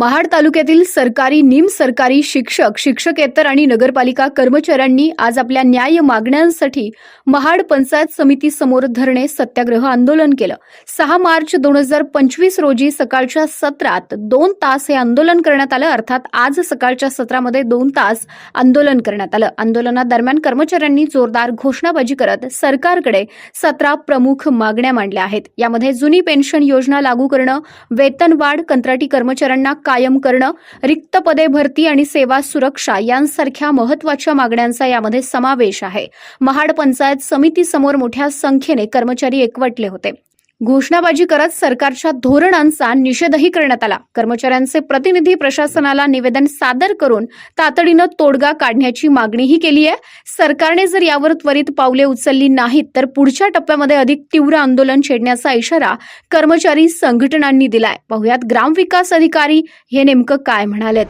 महाड तालुक्यातील सरकारी निम सरकारी शिक्षक शिक्षकेतर आणि नगरपालिका कर्मचाऱ्यांनी आज आपल्या न्याय मागण्यांसाठी महाड पंचायत समिती समोर धरणे सत्याग्रह आंदोलन केलं. सहा मार्च दोन हजार पंचवीस रोजी सकाळच्या सत्रात दोन तास हे आंदोलन करण्यात आलं अर्थात आज सकाळच्या सत्रामध्ये दोन तास आंदोलन करण्यात आलं. आंदोलनादरम्यान कर्मचाऱ्यांनी जोरदार घोषणाबाजी करत सरकारकडे सतरा प्रमुख मागण्या मांडल्या आहेत. यामध्ये जुनी पेन्शन योजना लागू करणं वेतनवाढ कंत्राटी कर्मचाऱ्यांना कायम करणं रिक्त पदे भरती आणि सेवा सुरक्षा यांसारख्या महत्त्वाच्या मागण्यांचा यामध्ये समावेश आहे. महाड पंचायत समितीसमोर मोठ्या संख्येने कर्मचारी एकवटले होते. घोषणाबाजी करत सरकारच्या धोरणांचा निषेधही करण्यात आला. कर्मचाऱ्यांचे प्रतिनिधी प्रशासनाला निवेदन सादर करून तातडीनं तोडगा काढण्याची मागणीही केली आहे. सरकारने जर यावर त्वरित पावले उचलली नाहीत तर पुढच्या टप्प्यामध्ये अधिक तीव्र आंदोलन छेडण्याचा इशारा कर्मचारी संघटनांनी दिलाय. पाहुयात ग्रामविकास अधिकारी हे नेमकं काय म्हणालेत.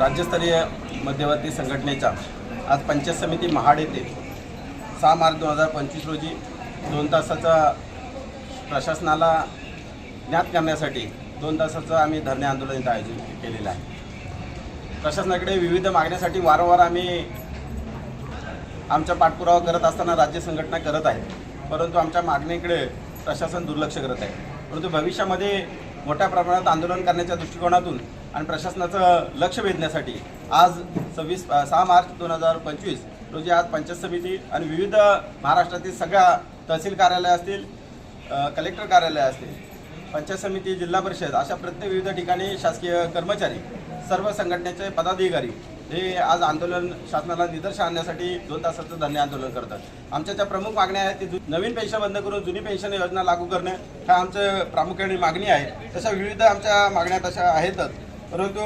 राज्यस्तरीय मध्यवर्ती संघटनेच्या आज पंचायत समिती महाड येथे सहा मार्च दोन हजार पंचवीस रोजी दोन तासाचा प्रशासनाला ज्ञात करण्यासाठी दोन तासाचं आम्ही धरणे आंदोलन इथं आयोजित केलेलं आहे. प्रशासनाकडे विविध मागण्यासाठी वारंवार आम्ही आमचा पाठपुरावा करत असताना राज्य संघटना करत आहे परंतु आमच्या मागणीकडे प्रशासन दुर्लक्ष करत आहे. परंतु भविष्यामध्ये मोठ्या प्रमाणात आंदोलन करण्याच्या दृष्टिकोनातून आणि प्रशासनाचं लक्ष वेधण्यासाठी आज सव्वीस सहा मार्च दोन हजार पंचवीस रोजी आज पंचायत समिती आणि विविध महाराष्ट्रातील सगळ्या तहसील कार्यालय असतील कलेक्टर कार्यालय असतील पंचायत समिती जिल्हा परिषद अशा प्रत्येक विविध ठिकाणी शासकीय कर्मचारी सर्व संघटनेचे पदाधिकारी हे आज आंदोलन शासनाला निदर्शन आणण्यासाठी दोन तासाचं धन्य आंदोलन करतात. आमच्या ज्या प्रमुख मागण्या आहेत ती जु- नवीन पेन्शन बंद करून जुनी पेन्शन योजना लागू करणे ह्या आमचं प्रामुख्याने मागणी आहे. तशा विविध आमच्या मागण्या तशा आहेतच. परंतु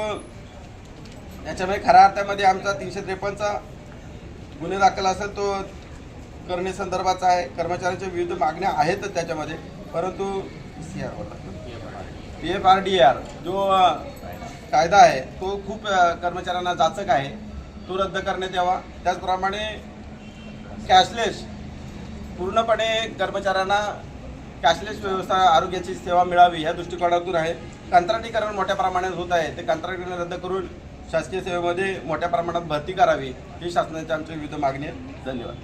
याच्यामध्ये खऱ्या अर्थामध्ये आमचा तीनशे त्रेपन्नचा गुन्हे दाखल असेल तो करणे संदर्भाचा आहे. कर्मचाऱ्यांच्या विविध मागण्या आहेतच त्याच्यामध्ये. परंतु C R P F R D R जो कायदा आहे तो खूप कर्मचाऱ्यांना जाचक आहे. तो रद्द करण्यात यावा. त्याचप्रमाणे कॅशलेस पूर्णपणे कर्मचाऱ्यांना कॅशलेस व्यवस्था आरोग्याची सेवा मिळावी या दृष्टिकोनातून आहे. कंत्राटीकरण मोठ्या प्रमाणात होत आहे. ते कंत्राटीकरण रद्द करून शासकीय सेवेमध्ये मोठ्या प्रमाणात भरती करावी ही शासनाची आमची विविध मागणी आहे धन्यवाद.